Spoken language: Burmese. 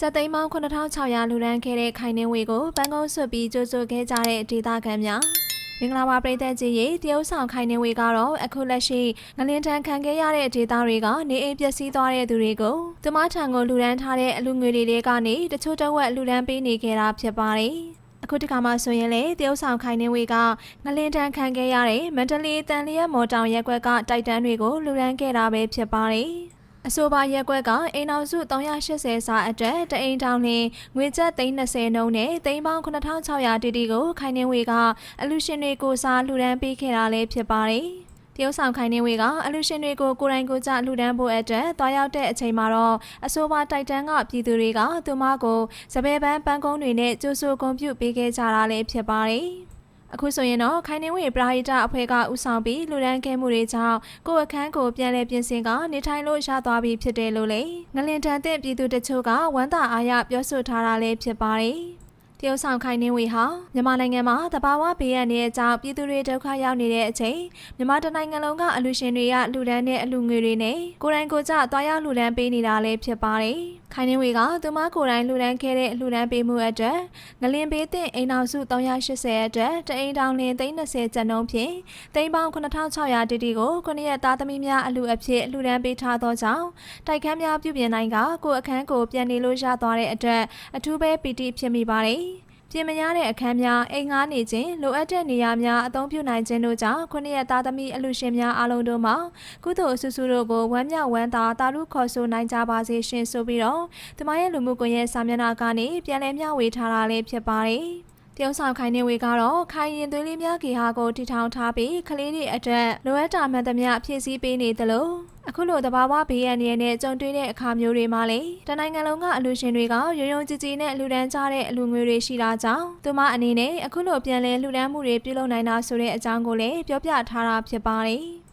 စက်သိန်းပေါင်း9600လူရန်ခဲ့တဲ့ခိုင်နှင်းဝေကိုပန်းကုန်းဆွတ်ပြီးကြိုးကြိုခဲ့ကြတဲ့ဒေသခံများမင်္ဂလာပါပရိသတ်ကြီးရေတရုတ်ဆောင်ခိုင်နှင်းဝေကတော့အခုလက်ရှိငလင်တန်းခံခဲ့ရတဲ့ဒေသတွေကနေအိမ်ပျက်စီးသွားတဲ့သူတွေကိုသူမထံကိုလူရန်ထားတဲ့အလူငွေတွေကနေတချို့တစ်ဝက်လူရန်ပေးနေခဲ့တာဖြစ်ပါတယ်အခုဒီခါမှဆိုရင်လေတရုတ်ဆောင်ခိုင်နေဝေကငလင်တန်းခံခဲ့ရတဲ့မန္တလေးတန်လျက်မော်တောင်ရက်ကွက်ကတိုက်တန်းတွေကိုလူရန်ခဲ့တာပဲဖြစ်ပါတယ် အဆိုပါရက်ကွက်ကအိမ်အောင်စု380စာအတွက်တအိမ်တောင်လင်းငွေကျပ်330နှုန်းနဲ့သိန်းပေါင်း9600တီတီကိုခိုင်နေဝေကအလူရှင်တွေကိုစားလှူဒန်းပေးခဲ့တာလည်းဖြစ်ပါတယ်တရုတ်ဆောင်ခိုင်နေဝေကအလူရှင်တွေကိုကိုယ်တိုင်ကိုယ်ကျလှူဒန်းဖို့အတွက်တွားရောက်တဲ့အချိန်မှာတော့အဆိုပါတိုက်တန်းကပြည်သူတွေကသူမကိုစပယ်ပန်းပန်းကုန်းတွေနဲ့ကျိုးဆိုကွန်ပျူပေးခဲ့ကြတာလည်းဖြစ်ပါတယ် အခုဆိုရင်တော့ခိုင်နေဝေပရာဟိတအဖွဲ့ကဥဆောင်ပြီးလူဒန်းခဲ့မှုတွေကြောင့်ကိုယ့်အခန်းကိုပြန်လည်ပြင်ဆင်ကနေထိုင်လို့ရသွားပြီဖြစ်တယ်လို့လေငလင်တန်တဲ့ပြည်သူတချို့ကဝမ်းသာအားရပြောဆိုထားတာလည်းဖြစ်ပါတယ် တရုတ်ဆောင်ခိုင်နေဝေဟာမြန်မာနိုင်ငံမှာတဘာဝဘေးရန်တွေအကြောင်းပြည်သူတွေဒုက္ခရောက်နေတဲ့အချိန်မြန်မာတနိုင်ငံလုံးကအလူရှင်တွေကလူဒန်းတဲ့အလူငွေတွေနဲ့ကိုယ်တိုင်ကိုယ်ကျသွားရောက်လူဒန်းပေးနေတာလည်းဖြစ်ပါတယ်။ခိုင်နေဝေကသူမကိုယ်တိုင်လူဒန်းခဲ့တဲ့လူဒန်းပေးမှုအတွက်ငလင်ပေးတဲ့အိမ်အောင်စု380အတွက်တအိမ်တောင်လင်း30ကျပ်နှုန်းဖြင့်တိမ်ပေါင်း9600တီတီကိုခုနှစ်ရက်သားသမီးများအလူအဖြစ်လူဒန်းပေးထားသောကြောင့်တိုက်ခန်းများပြုပြင်နိုင်ကကိုယ့်အခန်းကိုပြန်နေလို့ရသွားတဲ့အတွက်အထူးပဲပီတိဖြစ်မိပါတယ်။ ပြင်မရတဲ့အခန်းများအိမ်ငားနေခြင်းလိုအပ်တဲ့နေရာများအသုံးပြုနိုင်ခြင်းတို့ကြောင့်ခုနှစ်ရက်သားသမီးအလူရှင်များအားလုံးတို့မှာကုသိုလ်အဆူဆူတို့ကိုဝမ်းမြောက်ဝမ်းသာတာရုခေါ်ဆိုနိုင်ကြပါစေရှင်ဆိုပြီးတော့ဒီမရဲ့လူမှုကွန်ရက်စာမျက်နှာကနေပြန်လည်မျှဝေထားတာလေးဖြစ်ပါတယ် တရုတ်ဆောင်ခိုင်နေဝေကတော့ခိုင်ရင်သွေးလေးများဂေဟာကိုတီထောင်ထားပြီးကလေးတွေအတွက်လိုအပ်တာမှန်သမျှဖြည့်ဆည်းပေးနေသလိုအခုလိုတဘာဝဘေးရန်တွေနဲ့ကြုံတွေ့တဲ့အခါမျိုးတွေမှာလေတနိုင်ငံလုံးကအလူရှင်တွေကရုံရုံကြည်ကြည်နဲ့အလူဒန်းကြတဲ့အလူငွေတွေရှိတာကြောင့်သူမအနေနဲ့အခုလိုပြန်လဲလှူဒန်းမှုတွေပြုလုပ်နိုင်တာဆိုတဲ့အကြောင်းကိုလည်းပြောပြထားတာဖြစ်ပါတယ်